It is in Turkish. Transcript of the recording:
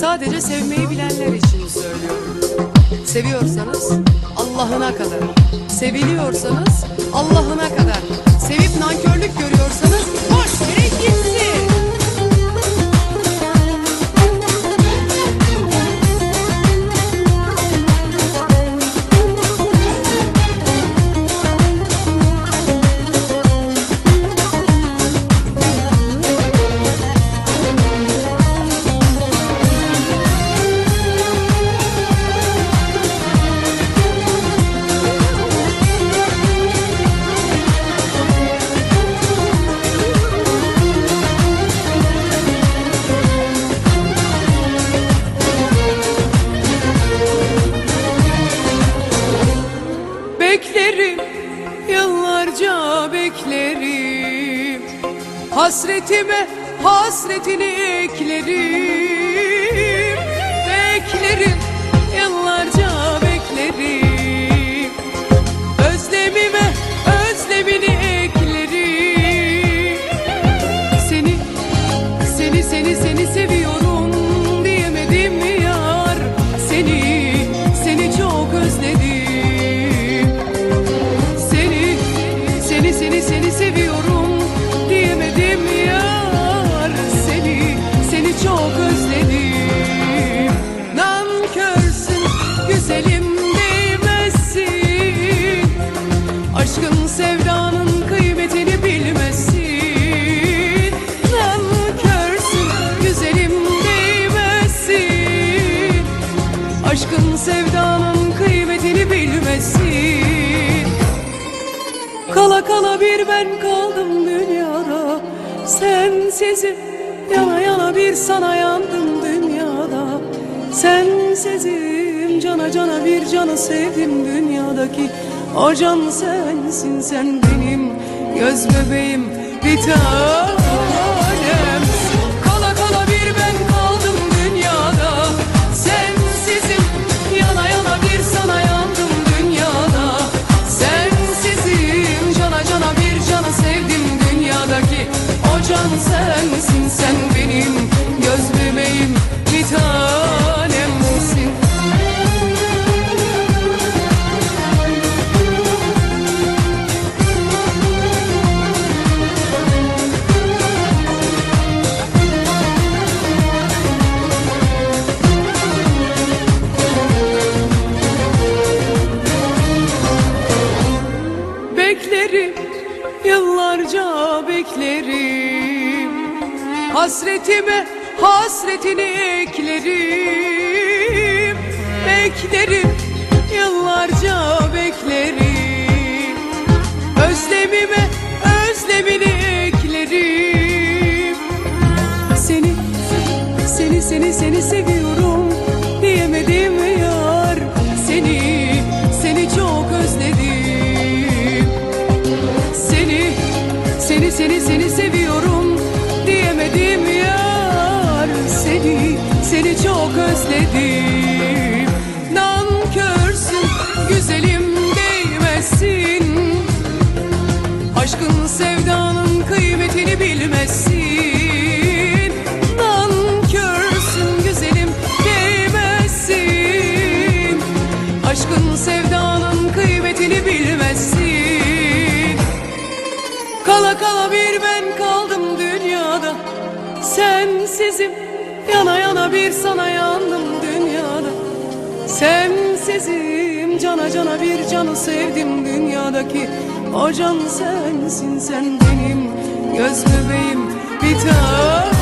Sadece sevmeyi bilenler için söylüyorum. Seviyorsanız Allah'ına kadar. Seviliyorsanız Allah'ına kadar. Sevip nankörlük görüyorsanız var. Hasretime hasretini eklerim Beklerim, sevdanın kıymetini bilmezsin Kala kala bir ben kaldım dünyada Sensizim yana yana bir sana yandım dünyada. Sensizim cana cana bir canı sevdim dünyadaki O can sensin sen benim göz bebeğim bir tanem sensin sen benim göz bebeğim bir Beklerim, yıllarca beklerim Hasretime hasretini eklerim. Beklerim, yıllarca beklerim. Özlemime özlemini eklerim. Seni, seni, seni, seni seviyorum diyemedim yar. Seni, seni çok özledim. Seni, seni, seni, seni seviyorum özledim Nankörsün, güzelim değmezsin Aşkın sevdanın kıymetini bilmezsin Nankörsün güzelim değmezsin Aşkın sevdanın kıymetini bilmezsin Kala kala bir ben kaldım dünyada. Sensizim yana yana bir sana yandım dünyada. Sensizim cana cana bir canı sevdim dünyadaki. O can sensin sen benim göz bebeğim. Bir tanem